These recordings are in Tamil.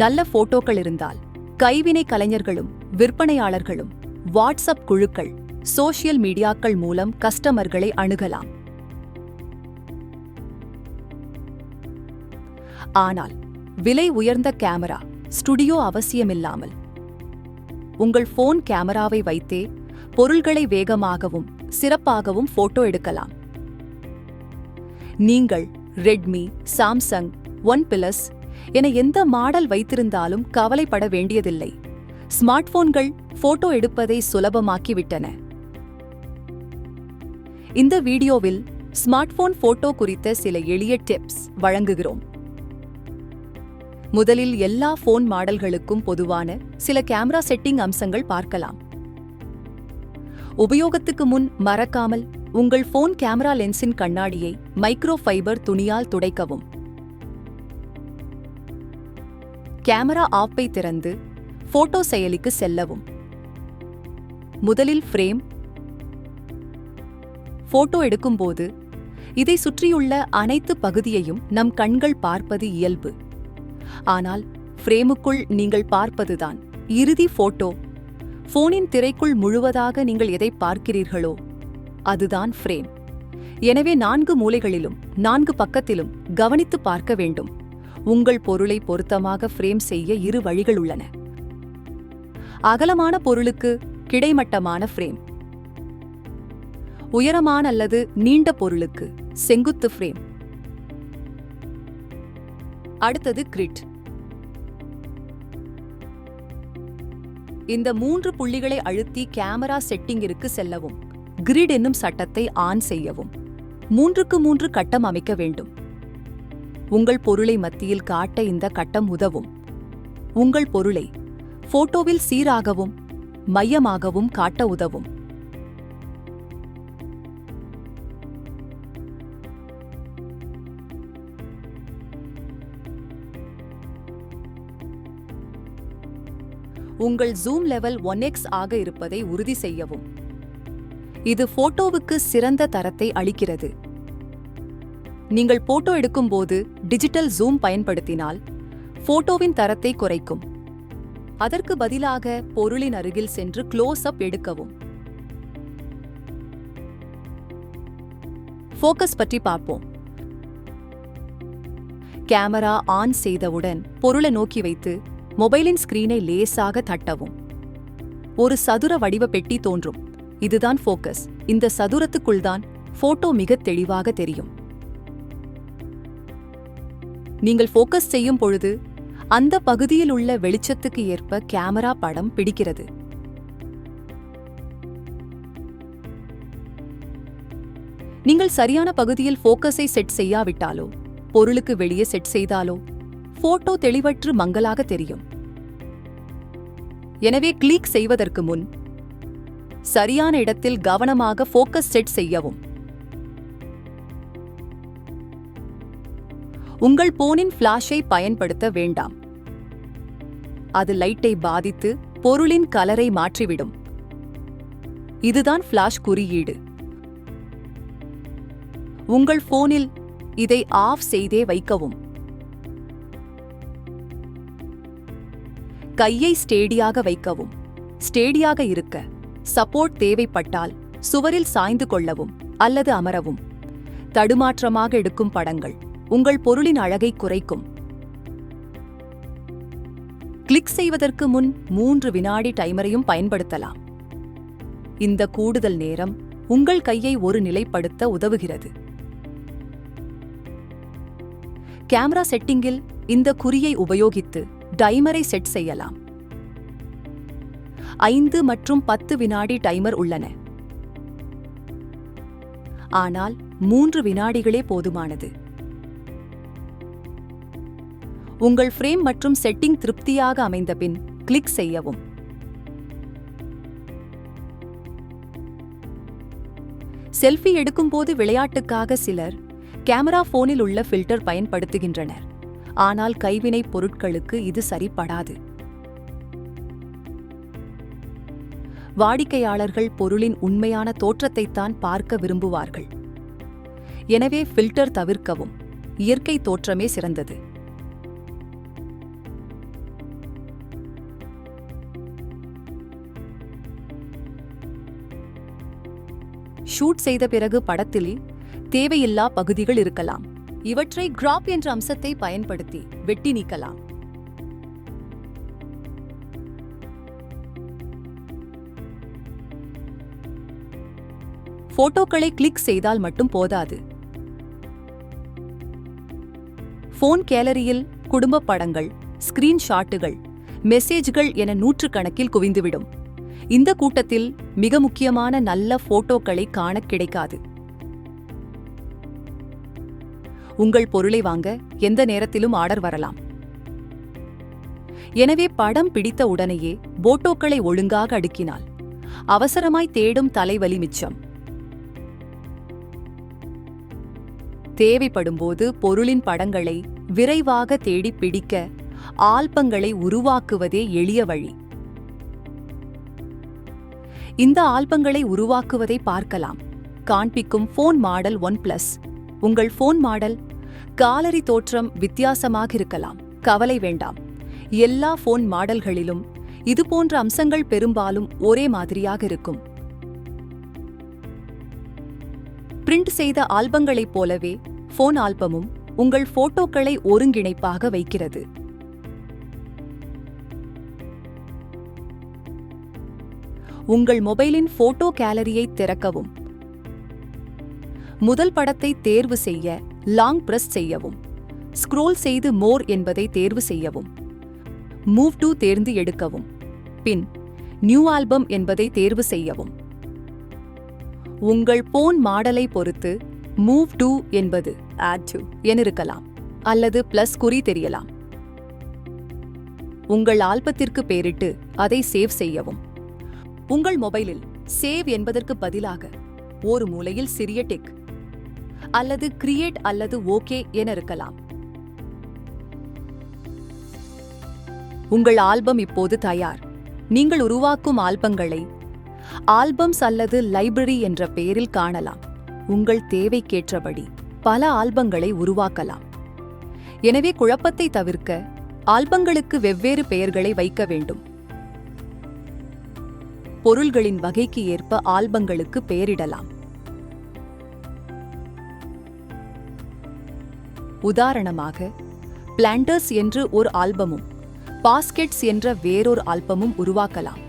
நல்ல போட்டோக்கள் இருந்தால் கைவினை கலைஞர்களும் விற்பனையாளர்களும் வாட்ஸ்அப் குழுக்கள் சோஷியல் மீடியாக்கள் மூலம் கஸ்டமர்களை அணுகலாம். ஆனால் விலை உயர்ந்த கேமரா ஸ்டுடியோ அவசியமில்லாமல். உங்கள் போன் கேமராவை வைத்தே பொருள்களை வேகமாகவும் சிறப்பாகவும் போட்டோ எடுக்கலாம். நீங்கள் ரெட்மி சாம்சங் ஒன் பிளஸ் என எந்த மாடல் வைத்திருந்தாலும் கவலைப்பட வேண்டியதில்லை. ஸ்மார்ட் போன்கள் போட்டோ எடுப்பதை சுலபமாக்கிவிட்டன. இந்த வீடியோவில் ஸ்மார்ட் போன் போட்டோ குறித்த சில எளிய டிப்ஸ் வழங்குகிறோம். முதலில் எல்லா போன் மாடல்களுக்கும் பொதுவான சில கேமரா செட்டிங் அம்சங்கள் பார்க்கலாம். உபயோகத்துக்கு முன் மறக்காமல் உங்கள் போன் கேமரா லென்ஸின் கண்ணாடியை மைக்ரோ ஃபைபர் துணியால் துடைக்கவும். கேமரா ஆப்பை திறந்து போட்டோ செயலிக்கு செல்லவும். முதலில் ஃப்ரேம் போட்டோ எடுக்கும்போது இதை சுற்றியுள்ள அனைத்து பகுதியையும் நம் கண்கள் பார்ப்பது இயல்பு. ஆனால் ஃப்ரேமுக்குள் நீங்கள் பார்ப்பதுதான் இறுதி போட்டோ. போனின் திரைக்குள் முழுவதாக நீங்கள் எதை பார்க்கிறீர்களோ அதுதான் ஃப்ரேம் எனவே நான்கு மூலைகளிலும் நான்கு பக்கத்திலும் கவனித்து பார்க்க வேண்டும். உங்கள் பொருளை பொருத்தமாக ஃப்ரேம் செய்ய இரு வழிகள் உள்ளன. அகலமான பொருளுக்கு கிடைமட்டமான ஃப்ரேம். உயரமான அல்லது நீண்ட பொருளுக்கு செங்குத்து ஃப்ரேம். அடுத்தது கிரிட். இந்த மூன்று புள்ளிகளை அழுத்தி கேமரா செட்டிங்கிற்கு செல்லவும் கிரிட் என்னும் சட்டத்தை ஆன் செய்யவும் மூன்றுக்கு மூன்று கட்டம் அமைக்க வேண்டும். உங்கள் பொருளை மத்தியில் காட்ட இந்த கட்டம் உதவும். உங்கள் பொருளை போட்டோவில் சீராகவும் மையமாகவும் காட்ட உதவும். உங்கள் ஜூம் லெவல் ஒன் எக்ஸ் ஆக இருப்பதை உறுதி செய்யவும். இது போட்டோவுக்கு சிறந்த தரத்தை அளிக்கிறது. நீங்கள் போட்டோ எடுக்கும்போது டிஜிட்டல் ஜூம் பயன்படுத்தினால் போட்டோவின் தரத்தை குறைக்கும். அதற்கு பதிலாக பொருளின் அருகில் சென்று க்ளோஸ் அப் எடுக்கவும். ஃபோக்கஸ் பற்றி பார்ப்போம். கேமரா ஆன் செய்தவுடன் பொருளை நோக்கி வைத்து மொபைலின் ஸ்கிரீனை லேசாக தட்டவும். ஒரு சதுர வடிவ பெட்டி தோன்றும். இதுதான் ஃபோக்கஸ் இந்த சதுரத்துக்குள்தான் போட்டோ மிக தெளிவாக தெரியும். நீங்கள் ஃபோக்கஸ் செய்யும் பொழுது அந்த பகுதியில் உள்ள வெளிச்சத்துக்கு ஏற்ப கேமரா படம் பிடிக்கிறது. நீங்கள் சரியான பகுதியில் ஃபோக்கஸை செட் செய்யாவிட்டாலோ பொருளுக்கு வெளியே செட் செய்தாலோ போட்டோ தெளிவற்று மங்கலாக தெரியும். எனவே கிளிக் செய்வதற்கு முன் சரியான இடத்தில் கவனமாக ஃபோக்கஸ் செட் செய்யவும். உங்கள் போனின் ஃபிளாஷை பயன்படுத்த வேண்டாம். அது லைட்டை பாதித்து பொருளின் கலரை மாற்றிவிடும். இதுதான் ஃபிளாஷ் குறியீடு. உங்கள் போனில் இதை ஆஃப் செய்தே வைக்கவும். கையை ஸ்டேடியாக வைக்கவும். ஸ்டேடியாக இருக்க சப்போர்ட் தேவைப்பட்டால் சுவரில் சாய்ந்து கொள்ளவும் அல்லது அமரவும். தடுமாற்றமாக எடுக்கும் படங்கள். உங்கள் பொருளின் அழகை குறைக்கும். கிளிக் செய்வதற்கு முன் மூன்று வினாடி டைமரையும் பயன்படுத்தலாம். இந்த கூடுதல் நேரம் உங்கள் கையை ஒரு நிலைப்படுத்த உதவுகிறது. கேமரா செட்டிங்கில் இந்த குறியை உபயோகித்து டைமரை செட் செய்யலாம். ஐந்து மற்றும் பத்து வினாடி டைமர் உள்ளன. ஆனால் மூன்று வினாடிகளே போதுமானது. உங்கள் ஃப்ரேம் மற்றும் செட்டிங் திருப்தியாக அமைந்த பின் கிளிக் செய்யவும். செல்ஃபி எடுக்கும்போது விளையாட்டுக்காக சிலர் கேமரா போனில் உள்ள ஃபில்டர் பயன்படுத்துகின்றனர். ஆனால் கைவினை பொருட்களுக்கு இது சரிப்படாது. வாடிக்கையாளர்கள் பொருளின் உண்மையான தோற்றத்தைத்தான் பார்க்க விரும்புவார்கள். எனவே ஃபில்டர் தவிர்க்கவும். இயற்கை தோற்றமே சிறந்தது. ஷூட் செய்த பிறகு படத்தில் தேவையில்லா பகுதிகள் இருக்கலாம். இவற்றை கிராப் என்ற அம்சத்தை பயன்படுத்தி வெட்டி நீக்கலாம். போட்டோக்களை கிளிக் செய்தால் மட்டும் போதாது. போன் கேலரியில் குடும்ப படங்கள் ஸ்கிரீன்ஷாட்டுகள் மெசேஜ்கள் என நூற்றுக்கணக்கில் குவிந்துவிடும். இந்த கூட்டத்தில் மிக முக்கியமான நல்ல போட்டோக்களை காண கிடைக்காது. உங்கள் பொருளை வாங்க எந்த நேரத்திலும் ஆர்டர் வரலாம். எனவே படம் பிடித்த உடனேயே போட்டோக்களை ஒழுங்காக அடுக்கினால் அவசரமாய் தேடும் தலைவலி மிச்சம். தேவைப்படும்போது பொருளின் படங்களை விரைவாக தேடி பிடிக்க ஆல்பங்களை உருவாக்குவதே எளிய வழி. இந்த ஆல்பங்களை உருவாக்குவதை பார்க்கலாம். காண்பிக்கும் ஃபோன் மாடல் ஒன் பிளஸ் உங்கள் ஃபோன் மாடல் காலரி தோற்றம் வித்தியாசமாக இருக்கலாம். கவலை வேண்டாம். எல்லா ஃபோன் மாடல்களிலும் இதுபோன்ற அம்சங்கள் பெரும்பாலும் ஒரே மாதிரியாக இருக்கும். பிரிண்ட் செய்த ஆல்பங்களைப் போலவே ஃபோன் ஆல்பமும் உங்கள் போட்டோக்களை ஒருங்கிணைப்பாக வைக்கிறது. உங்கள் மொபைலின் போட்டோ கேலரியை திறக்கவும். முதல் படத்தை தேர்வு செய்ய லாங் பிரஸ் செய்யவும். ஸ்க்ரோல் செய்து மோர் என்பதை தேர்வு செய்யவும். மூவ் டு தேர்ந்து எடுக்கவும். பின் நியூ ஆல்பம் என்பதை தேர்வு செய்யவும். உங்கள் போன் மாடலை பொறுத்து மூவ் டு என்பது ஆட் டு என இருக்கலாம் அல்லது பிளஸ் குறி தெரியலாம். உங்கள் ஆல்பத்திற்கு பேரிட்டு அதை சேவ் செய்யவும். உங்கள் மொபைலில் சேவ் என்பதற்கு பதிலாக ஒரு மூலையில் சிறிய டெக் அல்லது கிரியேட் அல்லது ஓகே என இருக்கலாம். உங்கள் ஆல்பம் இப்போது தயார். நீங்கள் உருவாக்கும் ஆல்பங்களை ஆல்பம்ஸ் அல்லது லைப்ரரி என்ற பெயரில் காணலாம். உங்கள் தேவைக்கேற்றபடி பல ஆல்பங்களை உருவாக்கலாம். எனவே குழப்பத்தை தவிர்க்க ஆல்பங்களுக்கு வெவ்வேறு பெயர்களை வைக்க வேண்டும். பொருள்களின் வகைக்கு ஏற்ப ஆல்பங்களுக்கு பெயரிடலாம். உதாரணமாக பிளான்டர்ஸ் என்று ஒரு ஆல்பமும் பாஸ்கெட்ஸ் என்ற வேறொரு ஆல்பமும் உருவாக்கலாம்.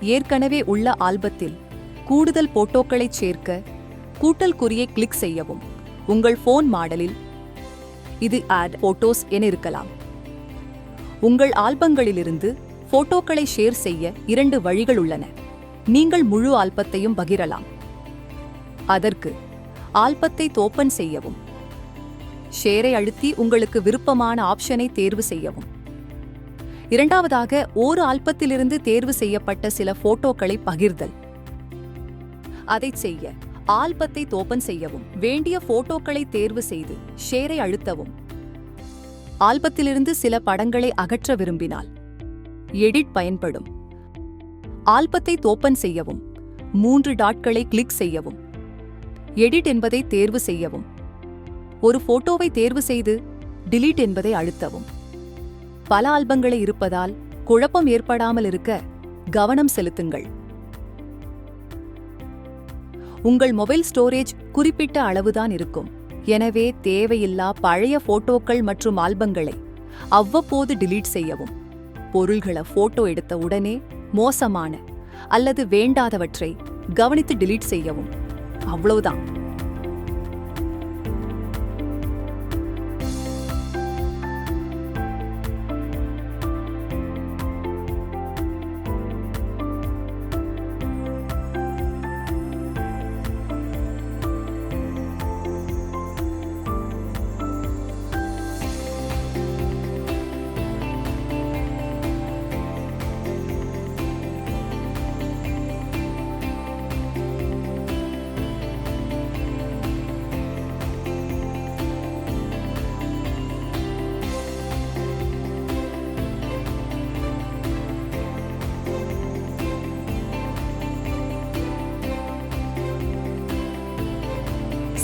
ஏற்கனவே உள்ள ஆல்பத்தில் கூடுதல் போட்டோக்களைச் சேர்க்க கூட்டல் குறியை கிளிக் செய்யவும் உங்கள் ஃபோன் மாடலில் இது ஆட் போட்டோஸ் என இருக்கலாம். உங்கள் ஆல்பங்களிலிருந்து போட்டோக்களை ஷேர் செய்ய இரண்டு வழிகள் உள்ளன. நீங்கள் முழு ஆல்பத்தையும் பகிரலாம். அதற்கு ஆல்பத்தை தோப்பன் செய்யவும். ஷேரை அழுத்தி உங்களுக்கு விருப்பமான ஆப்ஷனை தேர்வு செய்யவும். இரண்டாவதாக ஒரு ஆல்பத்திலிருந்து தேர்வு செய்யப்பட்ட சில போட்டோக்களை பகிர்தல். அதைச் செய்ய ஆல்பத்தை தோப்பன் செய்யவும். வேண்டிய போட்டோக்களை தேர்வு செய்து ஷேரை அழுத்தவும். ஆல்பத்திலிருந்து சில படங்களை அகற்ற விரும்பினால் எடிட் பயன்படும். ஆல்பத்தை தோப்பன் செய்யவும் மூன்று டாட்களை கிளிக் செய்யவும் எடிட் என்பதை தேர்வு செய்யவும் ஒரு போட்டோவை தேர்வு செய்து டிலீட் என்பதை அழுத்தவும். பல ஆல்பங்களை இருப்பதால் குழப்பம் ஏற்படாமல் இருக்க கவனம் செலுத்துங்கள். உங்கள் மொபைல் ஸ்டோரேஜ் குறிப்பிட்ட அளவுதான் இருக்கும். எனவே தேவையில்லா பழைய போட்டோக்கள் மற்றும் ஆல்பங்களை அவ்வப்போது டிலீட் செய்யவும். பொருள்களை போட்டோ எடுத்த உடனே மோசமான அல்லது வேண்டாதவற்றை கவனித்து டிலீட் செய்யவும். அவ்வளவுதான்.